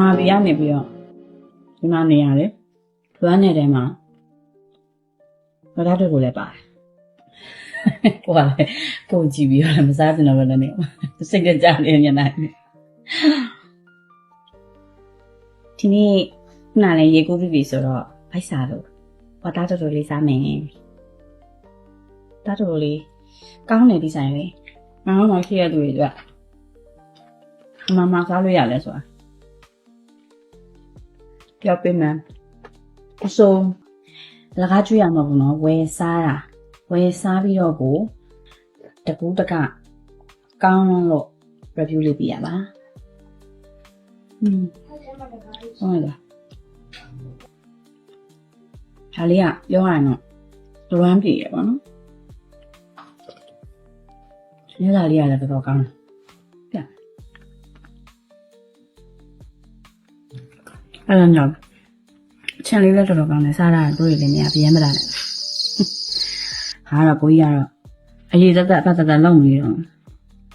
မြန်မာပြည်ကနေပြီးတော့ဒီမှာနေရတယ်လွမ်းနေတဲ့မှာဘာသာတွေကိုလည်းပါတယ်ကိုကလည်းကိုကြည့်ပြီးတော့လည်းမစားတင်တော့လည်းနေစိတ်ကြကြနေညနေဒီနေ့ခုနလည်းရေကူးပြီးပြီဆိုတော့ဘိုက်စားလို့ဘာသာတော်တော်လေးစားမယ်တာတော်တော်လေးကောင်းတယ်ဒီဆိုင်လေးငါတို့မှရှိရသူတွေအတွက်မမစားလို့ရလဲဆိုတာ ပြောပြမယ်အဆိုလကားကျွေးရမှာပေါ့နော်ဝယ်စားတာဝယ်စားပြီးတော့ကိုတကူးတကကောင်းလို့ review လေးပြရပါอืมဟုတ်လားဒါလေးကပြောရရင်တော့လွမ်းပြည့်ရပါတော့ညလာလေးကလည်းတော်တော်ကောင်းတယ်ပြ အဲ့ဒါကြောင့်အချင်လေးလည်းတော်တော်ကောင်းတယ်စားတာတို့ရည်လည်းမရပြင်းမလာနဲ့ဟာတော့ကိုကြီးကတော့အရေးသက်သက်အပတ်သက်သက်လုံနေတော့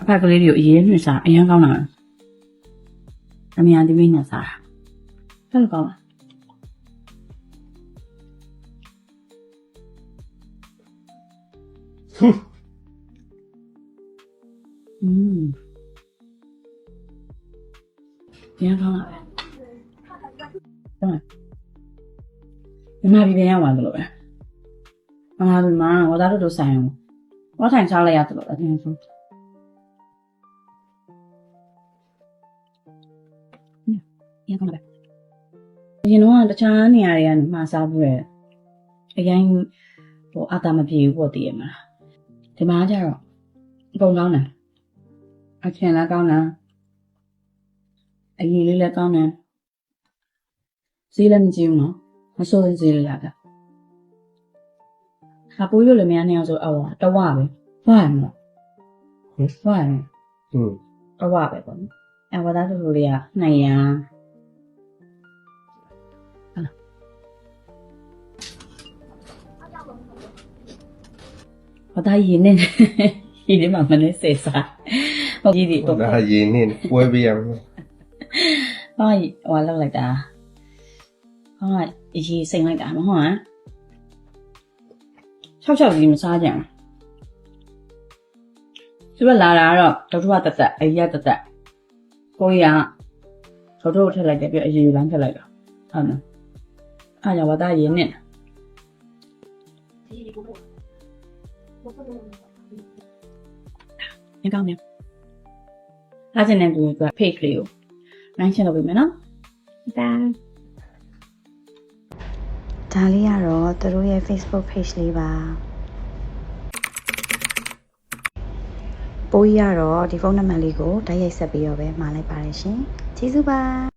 အဖက်ကလေးတွေကိုအရေးနှွှစားအရင်ကောင်းတာအမြင်ဒီမိနဲ့စားတာအဲ့လိုကောင်းလားอืมပြန်ကောင်းလာပဲ ဟုတ်မြန်မာပြည်ပြန်ရောက်သွားတယ်လို့ပဲမြန်မာပြည်မှာဝါသားတို့တို့ဆိုင်အောင်ဝါထိုင်ချလိုက်ရတယ်လို့အတင်းဆုံးပြန်ကောင်းလာပဲအရင်တော့တခြားနေရာတွေကနေမှာစားဖို့ရအရင်ဟိုအတာမပြေဘူးပေါ့တည်ရမှာဒီမှာကျတော့အကုန်ကောင်းတယ်အချင်လည်းကောင်းတယ်အရင်လေးလည်းကောင်းတယ် ဈေးလည်းမကြည့်ဘူးနော်မစိုးရင်ဈေးလည်းရတာအပူရလည်းမရနိုင်အောင်ဆိုအော်တဝပဲဘာရမလဲဘာရမလဲอืมတဝပဲပေါ့နော်အဝသားတို့လိုလေးကနိုင်ရန်ဝသားရင်းနေရင်းနေမှာမနေစေစားဟုတ်ကြီးဒီတော့ဒါရင်းနေပွဲပေးရမယ်ဟာဟိုလော က်လိုက်တာဟာအရေးစိန်လိုက်တာမဟုတ်ဟမ်၆၆ကြီးမစားကြဘူးသူကလာတာကတော့ဒေါက်တာတက်တက်အရက်တက်တက်ကိုကြီးကဒေါက်တာကိုထည့်လိုက်တယ်ပြီးအရေးလမ်းထည့်လိုက်တာဟုတ်နော်အားရဝတာရင်းနဲ့ညကောင်းနေအားစင်နေသူက page လေးကို mention လုပ်ပေးမယ်နော်ဒါ ဒါလေးကတော့သူတို့ရဲ့ Facebook page လေးပါပိုးကြီးကတော့ဒီဖုန်းနံပါတ်လေးကိုတိုက်ရိုက်ဆက်ပြီးတော့ပဲမှာလိုက်ပါတယ်ရှင်ကျေးဇူးပါ